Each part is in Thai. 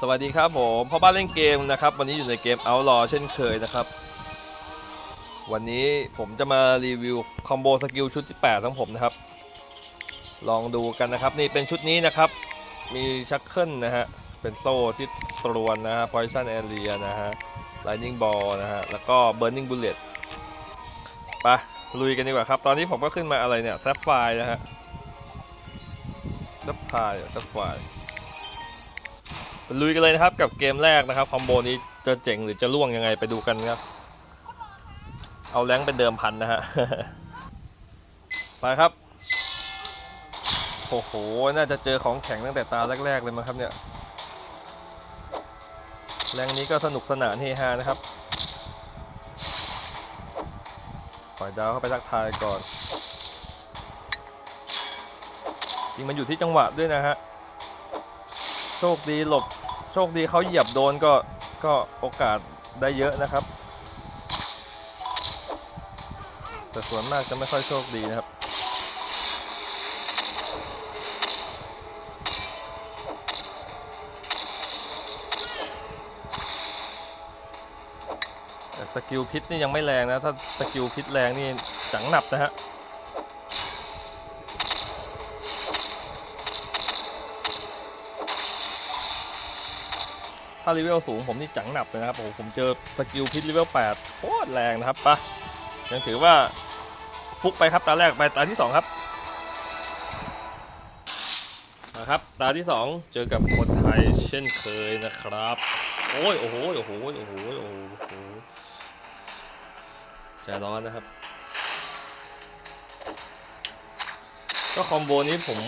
สวัสดีครับผมพ่อบ้านเล่นเกมนะครับ วันนี้อยู่ในเกม Outlaw เช่นเคยนะครับ วันนี้ผมจะมารีวิวคอมโบสกิลชุดที่ 8 ของผมนะครับ ลองดูกันนะครับ นี่เป็นชุดนี้นะครับ มีชักเคิลนะฮะ เป็นโซ่ที่ตรวนนะฮะ Poison Area นะฮะ Lightning Ball นะฮะ แล้วก็ Burning Bullet ไปลุยกันดีกว่าครับ ตอนนี้ผมก็ขึ้นมาอะไรเนี่ย Sapphire นะฮะ Sapphire Sapphire ไป ลุยกันเลยนะครับกับเกมแรกนะครับคอมโบนี้จะเจ๋งหรือจะล่วงยังไงไปดูกันครับ เอาแรงเป็นเดิมพันนะฮะไปครับโอ้โหน่าจะเจอของแข็งตั้งแต่ตาแรก ๆ เลยมั้งครับเนี่ยแรงนี้ก็สนุกสนานเฮฮานะครับปล่อยดาวเข้าไปทักทายก่อน จริงมันอยู่ที่จังหวะด้วยนะฮะโชคดีหลบ โชคดีเขาเหยียบโดนก็ก็โอกาสได้เยอะนะครับ แต่ส่วนมากจะไม่ค่อยโชคดีนะครับแต่สกิลพิษนี่ยังไม่แรงนะ ถ้าสกิลพิษแรงนี่จังหนับนะฮะ ถ้าเลเวลสูงผมนี่จังหนับเลยนะครับโอ้โหผมเจอสกิลพิษเลเวล8โคตรแรงนะครับปะยังถือว่าฟุกไปครับตาแรกไปตาที่2ครับนะครับตาที่ 2 เจอกับคนไทยเช่นเคยนะครับ โอ้ยโอ้โหโอ้โหโอ้โหโอ้โหใจร้อนนะครับ ก็คอมโบนี้ผม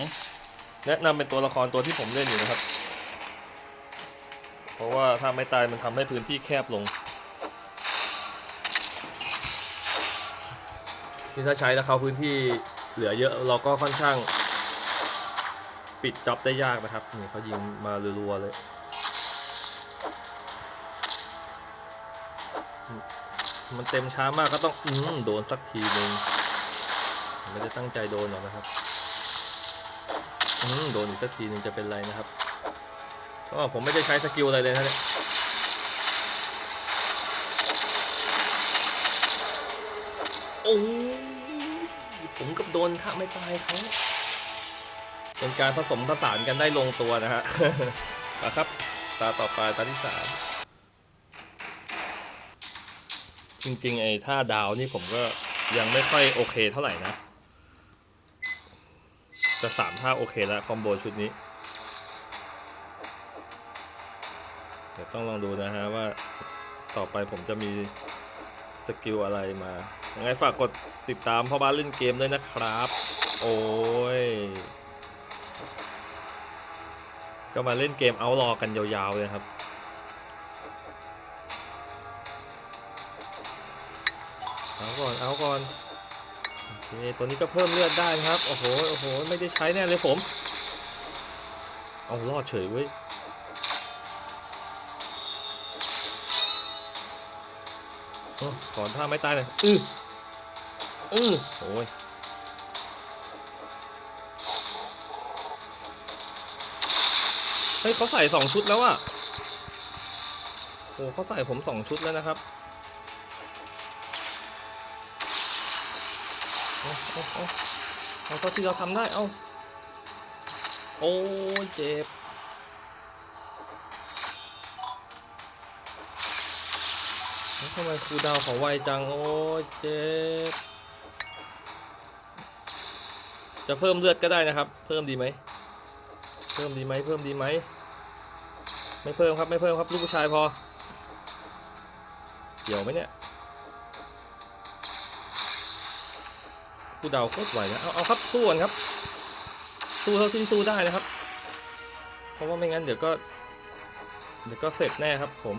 แนะนำเป็นตัวละครตัวที่ผมเล่นอยู่นะครับ เพราะว่าถ้าไม่ตายมันทำให้พื้นที่แคบลงที่ถ้าใช้แล้วเขาพื้นที่เหลือเยอะเราก็ค่อนข้าง ปิดจ็อบได้ยากนะครับ นี่เขายิงมารัวๆเลยมันเต็มช้ามากก็ต้องอืมโดนสักทีหนึ่งไม่ได้ตั้งใจโดนหรอกนะครับอืมโดนอีกสักทีหนึ่งจะเป็นไรนะครับ ก็ผมไม่ได้ใช้สกิลอะไรเลยนะเนี่ยโอ้ยผมกับโดนถ้าไม่ตายเขาเป็นการผสมผสานกันได้ลงตัวนะฮะนะครับ ตาต่อไปตาที่สามจริงๆ ไอ้ท่าดาวนี่ผมก็ยังไม่ค่อยโอเคเท่าไหร่นะ จะสามท่าโอเคแล้วคอมโบชุดนี้ ต้องลองดูนะฮะว่าต่อไปผมจะมีสกิลอะไรมายังไงฝากกดติดตามพ่อบ้านเล่นเกมด้วยนะครับ โอ้ย ก็มาเล่นเกมเอารอกันยาวๆเลยครับเอาก่อนเอาก่อนโอเคตัวนี้ก็เพิ่มเลือดได้ครับ โอ้โห โอ้โห ไม่ได้ใช้แน่เลยผม เอารอดเฉยเว้ย โอ้ขอท่าไม่ตายเลยอืออือโอ้ยเฮ้ยเขาใส่สองชุดแล้วอะโอ้เขาใส่ผมสองชุดแล้วนะครับเอาเอาเอาเอาเท่าที่เราทำได้ เอาโอ้ยเจ็บ ทำไมคูดาวของไวจัง โอ้เจ็บ จะเพิ่มเลือดก็ได้นะครับ เพิ่มดีไหม เพิ่มดีไหม เพิ่มดีไหม ไม่เพิ่มครับ ไม่เพิ่มครับ ลูกผู้ชายพอ เกี่ยวไหมเนี่ยคูดาวโคตรไหวนะ เอาเอาครับ สู้กันครับ สู้เท่าที่สู้ได้นะครับ เพราะว่าไม่งั้นเดี๋ยวก็ เดี๋ยวก็เสร็จแน่ครับผม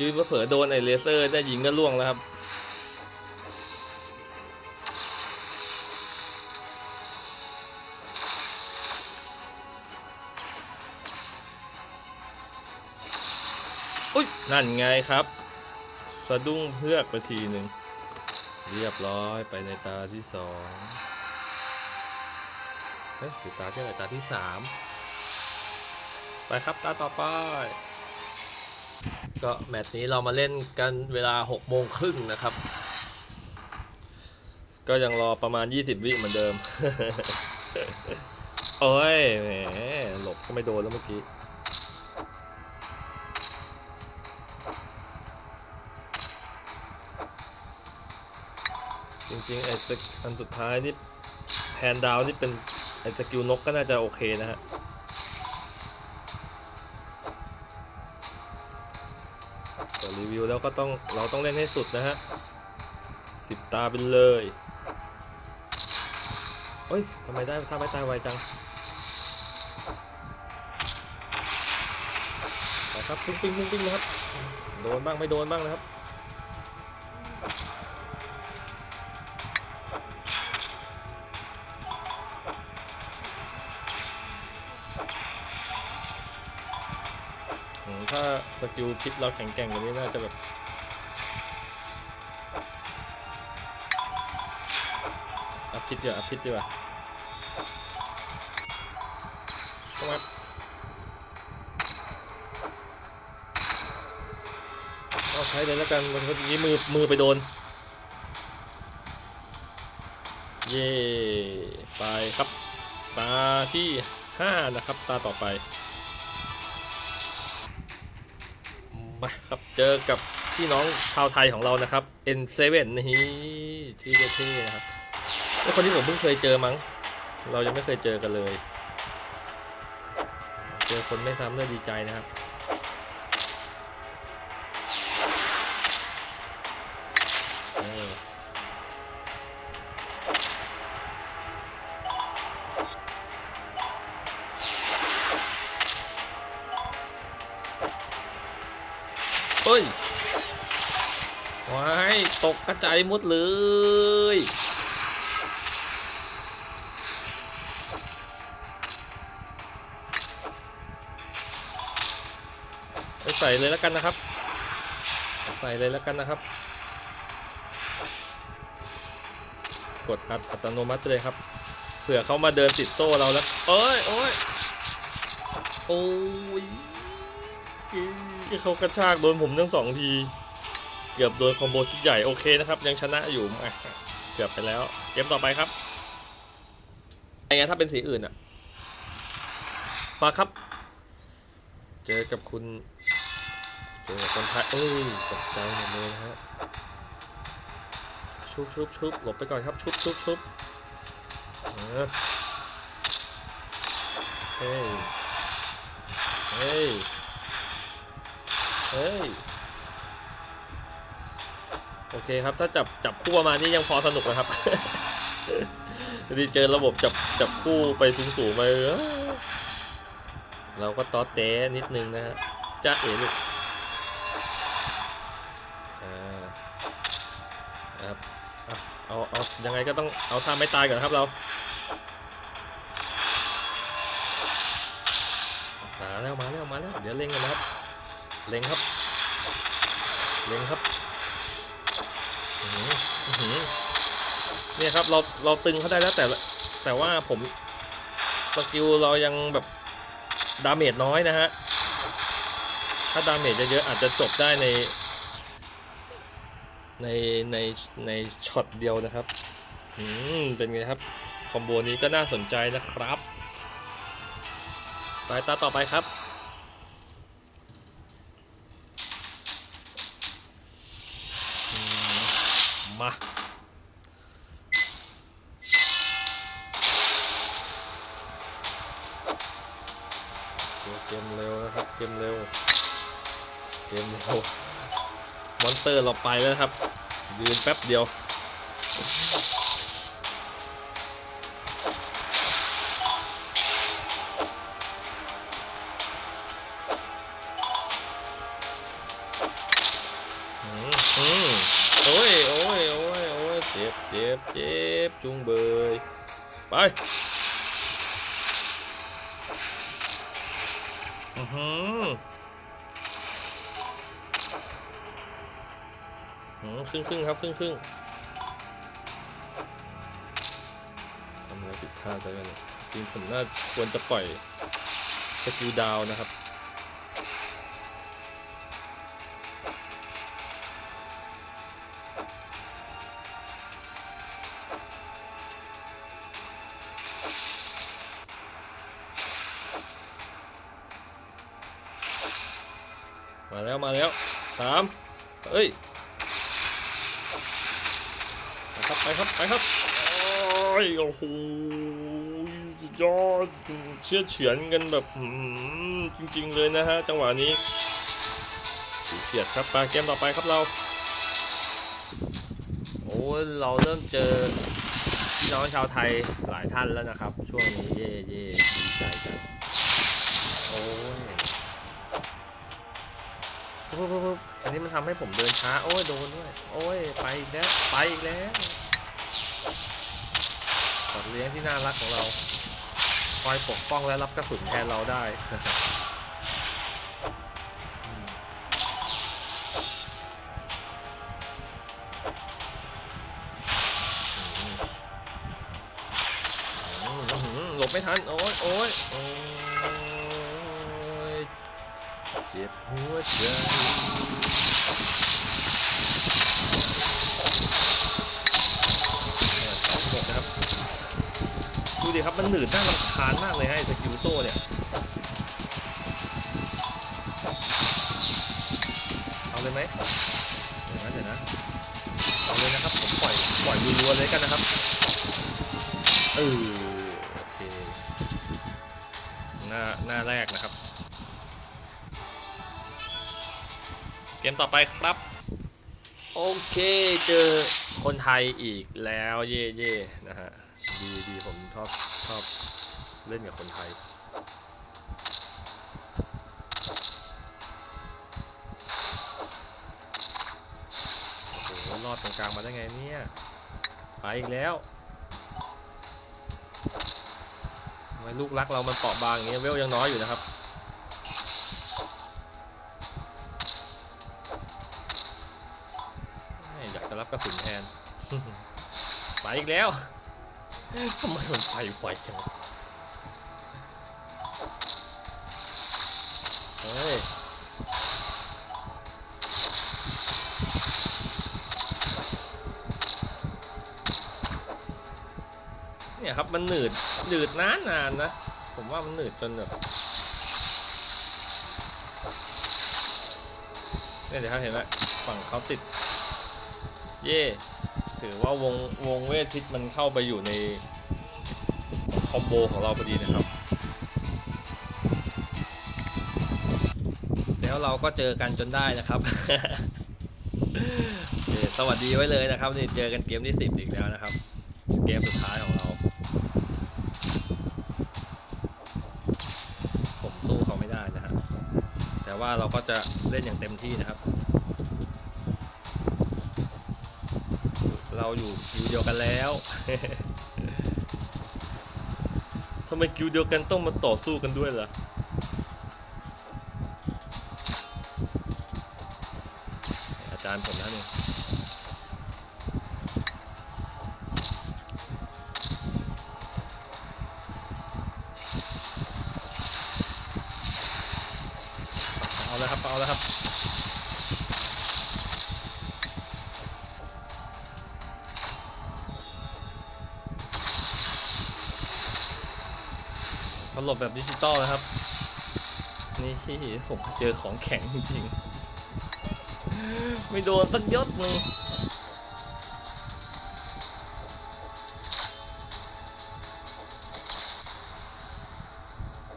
ยืนเผลอโดนไอ้เลเซอร์ได้ยิงก็ล่วงแล้วครับอุ้ยนั่นไงครับ สะดุ้งเพือกไปทีหนึ่งเรียบร้อยไปในตาที่สองเฮ้ยตาที่อะไรตาที่สามไปครับตาต่อไป ก็แมตช์นี้เรามาเล่นกันเวลา6โมงครึ่งนะครับ ก็ยังรอประมาณ 20 วิเหมือนเดิม โอ้ยแหมหลบก็ไม่โดนแล้วเมื่อกี้จริงๆไอ้สกอันสุดท้ายนี่แพนดาวนี่เป็นไอ้สกิลนกก็น่าจะโอเคนะฮะ แต่รีวิวแล้วก็ต้องเราต้องเล่นให้สุดนะฮะสิบตาไปเลยเฮ้ยทำไมได้ถ้าไม่ตายไวจังไปครับปุ้งปิ้งปุ้งปิ้งนะครับ โดนบ้างไม่โดนบ้างนะครับ ถ้าสกิลพิษเราแข็งแกร่งกว่านี้น่าจะแบบอัพพิษเดีกว่าอัพพิษดีกว่าเข้ามาเอาใช้เลยแล้วกันมันก็นี้มือมือไปโดน เย่ไปครับ ตาที่ 5 นะครับ ตาต่อไป มาครับเจอกับพี่น้องชาวไทยของเรานะครับ N7 นี่ชื่อเท่ๆนะครับแล้วคนที่ผมเพิ่งเคยเจอมั้ง เรายังไม่เคยเจอกันเลย เจอคนไม่ซ้ำเลยดีใจนะครับ กกระจายหมดเลย ไปใส่เลยแล้วกันนะครับ ใส่เลยแล้วกันนะครับ กดอัดอัตโนมัติเลยครับ เผื่อเขามาเดินติดโซ่เราแล้วโอ้ยโอ้ยโอ้ยเขากระชากโดนผมทั้งสองที เกือบโดนคอมโบชุดใหญ่โอเคนะครับยังชนะอยู่เกือบไปแล้วเกมต่อไปครับไงถ้าเป็นสีอื่นอะมาครับ เจอกับคุณเจอกับคนไทยเอ้ยตกใจหมดเลยนะฮะชุบชุบชุบหลบไปก่อนครับชุบชุบชุบเฮ้ยเฮ้ยเฮ้ย โอเคครับ ถ้าจับจับคู่ประมาณนี้ยังพอสนุกนะครับดีเจอระบบจับจับคู่ไปสูงสูงๆไปเออเราก็ต๊อเต้นิดนึงนะฮะจ้าเอ๋ลูกครับอะเอาเอายังไงก็ต้องเอาท่าไม่ตายก่อนครับเรามาแล้วมาแล้วมาแล้วเดี๋ยวเล็งกันนะครับเล็งครับเล็งครับ เนี่ยครับเราเราตึงเขาได้แล้วแต่แต่ว่าผมสกิลเรายังแบบดาเมจน้อยนะฮะ ถ้าดาเมจเยอะๆอาจจะจบได้ใน ในในในช็อตเดียวนะครับ อืม เป็นไงครับ คอมโบนี้ก็น่าสนใจนะครับ ไปตาต่อไปครับ มาเจอเกมเร็วนะครับ เกมเร็ว เกมเร็ว มอนเตอร์เราไปแล้วครับ ยืนแป๊บเดียว จ็บจุงเบย ไป อือหืออืมครึ่งครึ่งครับ ครึ่งครึ่งทำอะไรผิดพลาดไปกันเนี่ยจริงผมน่าควรจะปล่อยสกิลดาวนะครับ มาแล้วมาแล้วสามเอ้ยไปครับไปครับไปครับโอ้ยโอ้โหสุดยอดเชื่อเฉือนกันแบบจริง ๆ เลยนะฮะจังหวะนี้เฉียดครับไปเกมต่อไปครับเราโอ้เราเริ่มเจอพี่น้องชาวไทยหลายท่านแล้วนะครับ ช่วงนี้เย่เย่ ปุ๊บปุ๊บปุ๊บอันนี้มันทำให้ผมเดินช้า โอ้ยโดนด้วย โอ้ยไปอีกแล้ว ไปอีกแล้ว สัตว์เลี้ยงที่น่ารักของเรา คอยปกป้องและรับกระสุนแทนเราได้ หลบไม่ทัน โอ้ยโอ้ยโอ้ย เจ็บหัวใจเนี่ยสองหกนะครับ ดูดิครับ มันหนืดน่ารำคาญมากเลยให้สกิลโซ่เนี่ย เอาเลยไหมเดี๋ยวนะเดี๋ยวนะ เอาเลยนะครับ ผมปล่อย ปล่อยรัวๆเลยกันนะครับ เออ โอเค หน้า หน้าแรกนะครับ เกมต่อไปครับ โอเคเจอคนไทยอีกแล้วเย่เย่นะฮะดีดีผมชอบชอบเล่นกับคนไทยโอ้โหรอดตรงกลางมาได้ไงเนี่ย ไปอีกแล้วทำไมลูกรักเรามันเปราะบางอย่างเงี้ยเวลยังน้อยอยู่นะครับ อีกแล้วทำไมมันไปไวจังเฮ้ยเนี่ยครับมันหนืดหนืดนานนานนะ ผมว่ามันหนืดจนแบบเนี่ยเดี๋ยวครับเห็นไหมฝั่งเขาติด เย่ ถือว่าวงวงเวทพิษมันเข้าไปอยู่ในคอมโบของเราพอดีนะครับ แล้วเราก็เจอกันจนได้นะครับสวัสดีไว้เลยนะครับนี่เจอกันเกมที่ 10 อีกแล้วนะครับ เกมสุดท้ายของเรา ผมสู้เขาไม่ได้นะฮะแต่ว่าเราก็จะเล่นอย่างเต็มที่นะครับ เราอยู่คิวเดียวกันแล้วทำไมคิวเดียวกันต้องมาต่อสู้กันด้วยล่ะอาจารย์ผมนะเนี่ยเอาเลยครับเอาเลยครับ สลบแบบดิจิตอลนะครับ นี่ผมเจอของแข็งจริงๆ ไม่โดนสักยศหนึ่ง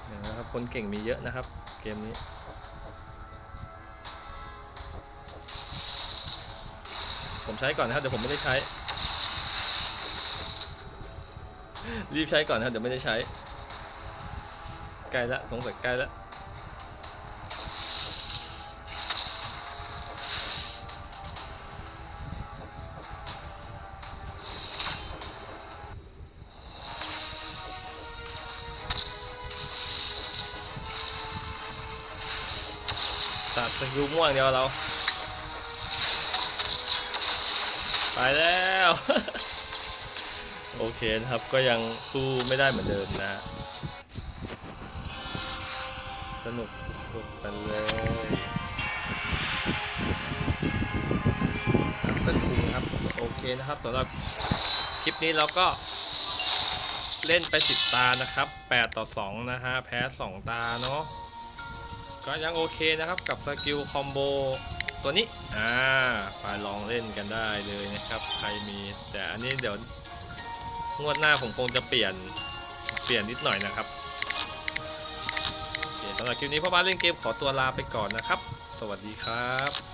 เนี่ยนะครับคนเก่งมีเยอะนะครับ เกมนี้ผมใช้ก่อนนะครับเดี๋ยวผมไม่ได้ใช้ รีบใช้ก่อนนะครับเดี๋ยวไม่ได้ใช้ ใกล้ละสงสัยใกล้ละตัดสกิลม่วงเดียวเรา ไปแล้ว โอเคนะครับก็ยังสู้ไม่ได้เหมือนเดิมนะ ไปเลยครับเป็นคูครับ โอเคนะครับสำหรับคลิปนี้เราก็เล่นไป 10 ตานะครับ 8 ต่อ 2 นะฮะ แพ้ 2 ตาเนาะ ก็ยังโอเคนะครับกับสกิลคอมโบตัวนี้ อ่า ไปลองเล่นกันได้เลยนะครับ ใครมี แต่อันนี้เดี๋ยวงวดหน้าผมคงจะเปลี่ยน เปลี่ยนนิดหน่อยนะครับ สำหรับคลิปนี้พ่อบ้านเล่นเกมขอตัวลาไปก่อนนะครับ สวัสดีครับ